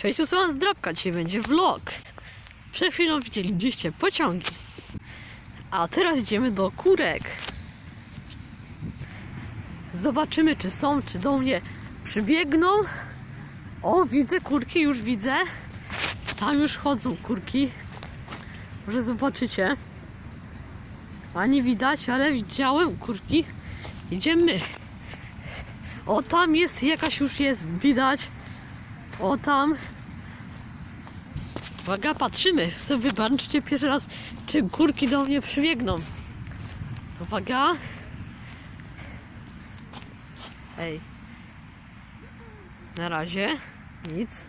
Cześć, tu są Zdrabka, dzisiaj będzie vlog. Przed chwilą widzieliście pociągi. A teraz idziemy do kurek. Zobaczymy, czy są, czy do mnie przybiegną. O, widzę kurki, już widzę. Tam już chodzą kurki. Może zobaczycie. A nie widać, ale widziałem kurki. Idziemy. O, tam jest, jakaś już jest, widać. O, tam. Uwaga, patrzymy. Sobie zobaczcie pierwszy raz, czy kurki do mnie przybiegną. Uwaga. Ej. Na razie nic.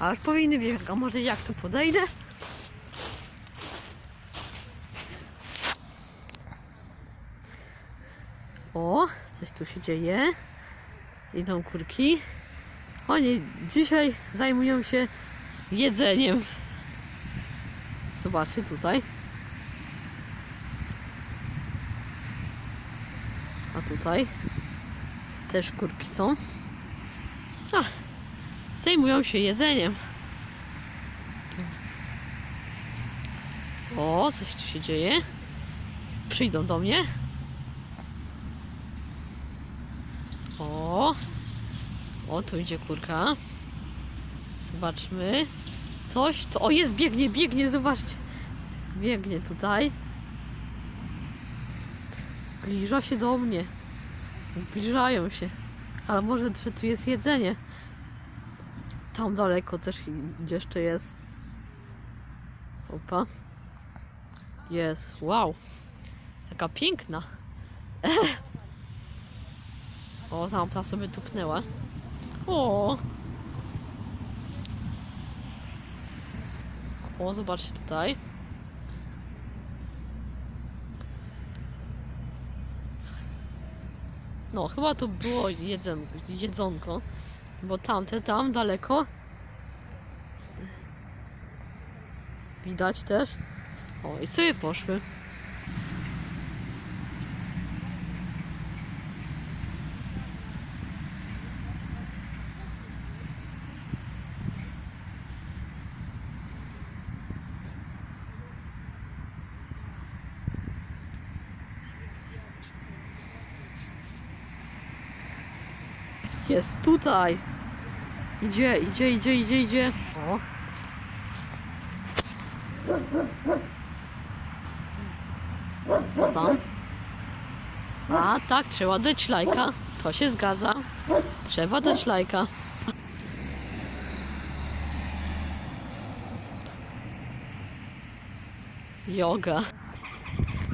A już powinny biegać. A może jak tu podejdę? O, coś tu się dzieje. Idą kurki. Oni dzisiaj zajmują się jedzeniem. Zobaczcie tutaj. A tutaj też kurki są. A, zajmują się jedzeniem. O, coś tu się dzieje. Przyjdą do mnie. O, o, tu idzie kurka. Zobaczmy. Coś to. O, jest, biegnie, biegnie, zobaczcie. Biegnie tutaj. Zbliża się do mnie. Zbliżają się. Ale może że tu jest jedzenie. Tam daleko też jeszcze jest. Opa. Jest. Wow. Jaka piękna. O, tam ta sobie tupnęła. O. O, zobaczcie tutaj. No, chyba to było jedzen, jedzonko. Bo tamte tam daleko. Widać też. O, i sobie poszły. Jest tutaj. Idzie, idzie, idzie, idzie, idzie. O. Co tam? A tak, trzeba dać lajka. To się zgadza. Trzeba dać lajka. Yoga.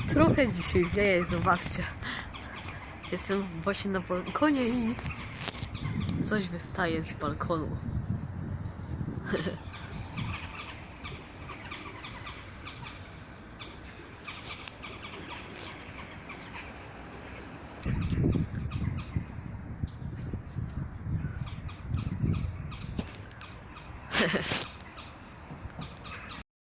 Trochę dzisiaj wieje, zobaczcie. Jestem właśnie na balkonie i coś wystaje z balkonu.